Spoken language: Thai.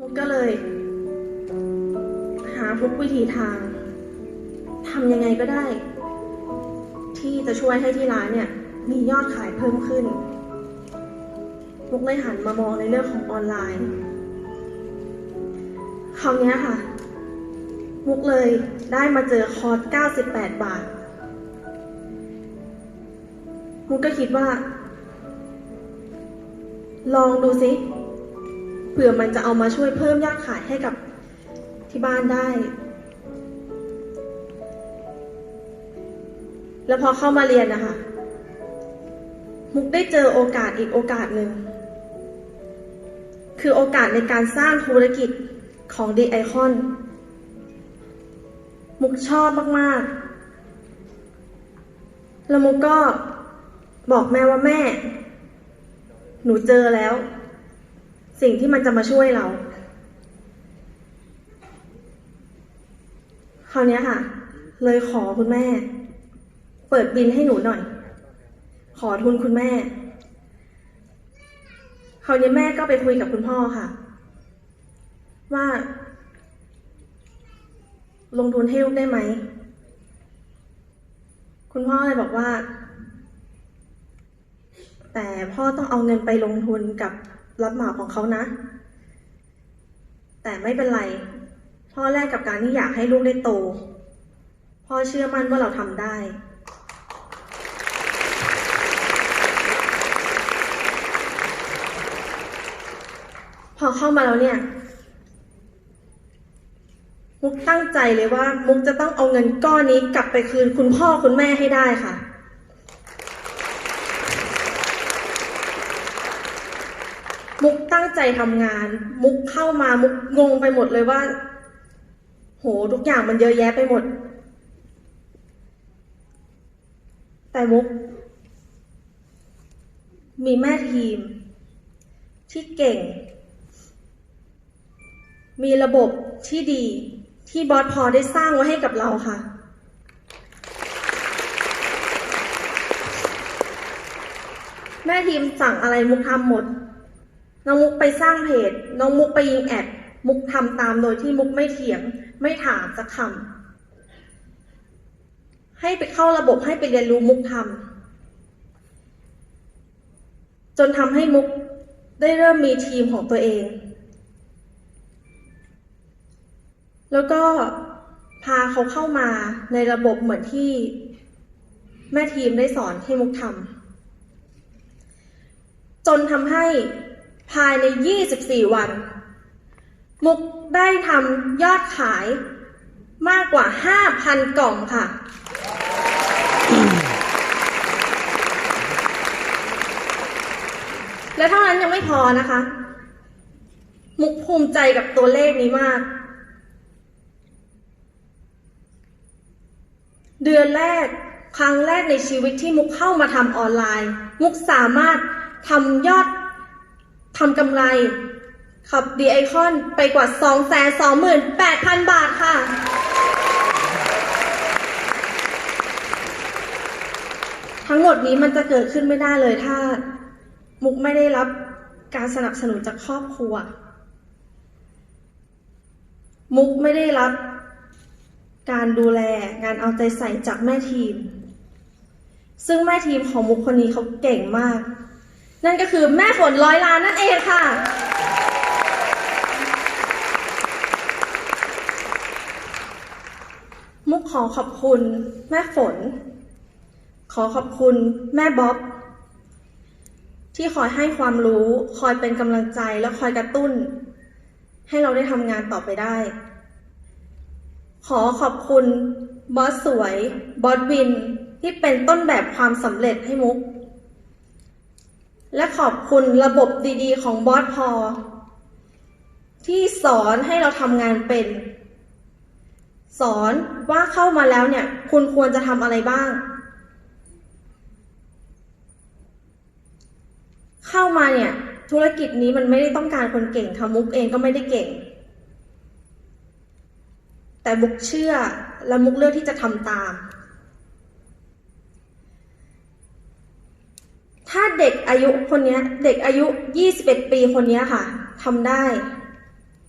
มุกก็เลย หาทุกวิธีทางทำยังไงก็ได้ ที่จะช่วยให้ที่ร้านเนี่ย มียอดขายเพิ่มขึ้น มุกเลยหันมามองในเรื่องของออนไลน์คราวนี้ค่ะ มุกเลยได้มาเจอคอร์ส 98 บาท มุกก็คิดว่า ลองดูสิ ผื่อมันจะเอามาช่วยเพิ่มยอดขายให้กับที่บ้านได้ แล้วพอเข้ามาเรียนนะคะมุกได้เจอโอกาสอีกโอกาสหนึ่ง คือโอกาสในการสร้างธุรกิจของ The Icon มุกชอบมาก ๆ แล้วมุกก็บอกแม่ว่าแม่ หนูเจอแล้ว สิ่งที่มันจะมาช่วยเรา คราวนี้ค่ะ เลยขอคุณแม่ เปิดบินให้หนูหน่อย ขอทุนคุณแม่ คราวนี้แม่ก็ไปคุยกับคุณพ่อค่ะ ว่า ลงทุนให้ลูกได้ไหม คุณพ่อเลยบอกว่า แต่พ่อต้องเอาเงินไปลงทุนกับ รับหมาของเขานะ แต่ไม่เป็นไร พ่อแลกกับการที่อยากให้ลูกได้โต พ่อเชื่อมั่นว่าเราทำได้ พอเข้ามาแล้วเนี่ย มุกตั้งใจเลยว่า มุกจะต้องเอาเงินก้อนนี้กลับไปคืนคุณพ่อคุณแม่ให้ได้ค่ะ มุกตั้งใจทำงาน มุกเข้ามามุกงงไปหมดเลยว่า โหทุกอย่างมันเยอะแยะไปหมด แต่มุก มีแม่ทีม ที่เก่ง มีระบบที่ดีที่บอสพอได้สร้างไว้ให้กับเราค่ะ แม่ทีมสั่งอะไรมุกทำหมด น้องมุกไปสร้างเพจ น้องมุกไปยิงแอด มุกทำตามโดยที่มุกไม่เถียง ไม่ถามสักคำให้ไปเข้าระบบให้ไปเรียนรู้มุกทำจนทำให้มุกได้เริ่มมีทีมของตัวเอง แล้วก็พาเขาเข้ามาในระบบเหมือนที่แม่ทีมได้สอนให้มุกทำจนทำให้ ภายใน 24 วัน มุกได้ทำยอดขายมากกว่า 5,000 กล่องค่ะ และเท่านั้นยังไม่พอนะคะ มุกภูมิใจกับตัวเลขนี้มาก เดือนแรกครั้งแรกในชีวิตที่มุกเข้ามาทำออนไลน์ มุกสามารถทำยอด ทำกำไร ขับดีไอคอนไปกว่า 2 2 8 0 0 0 บาทค่ะ ทั้งหมดนี้มันจะเกิดขึ้นไม่ได้เลยถ้า มุกไม่ได้รับการสนับสนุนจากครอบครัว มุกไม่ได้รับการดูแลงานเอาใจใส่จากแม่ทีม ซึ่งแม่ทีมของมุกคนนี้เขาเก่งมาก นั่นก็คือแม่ฝนร้อยล้านนั่นเองค่ะ มุกขอขอบคุณแม่ฝน ขอขอบคุณแม่บ๊อบ ที่คอยให้ความรู้ คอยเป็นกำลังใจและคอยกระตุ้น ให้เราได้ทำงานต่อไปได้ ขอขอบคุณบอสสวย บอสวิน ที่เป็นต้นแบบความสำเร็จให้มุก และขอบคุณระบบดีๆ ของบอสพอ ที่สอนให้เราทำงานเป็น สอนว่าเข้ามาแล้วเนี่ย คุณควรจะทำอะไรบ้าง เข้ามาเนี่ย ธุรกิจนี้มันไม่ได้ต้องการคนเก่งค่ะมุกเองก็ไม่ได้เก่ง แต่มุกเชื่อและมุกเลือกที่จะทำตาม ถ้าเด็กอายุคนนี้เด็กอายุ 21 ปีคนนี้ค่ะทำได้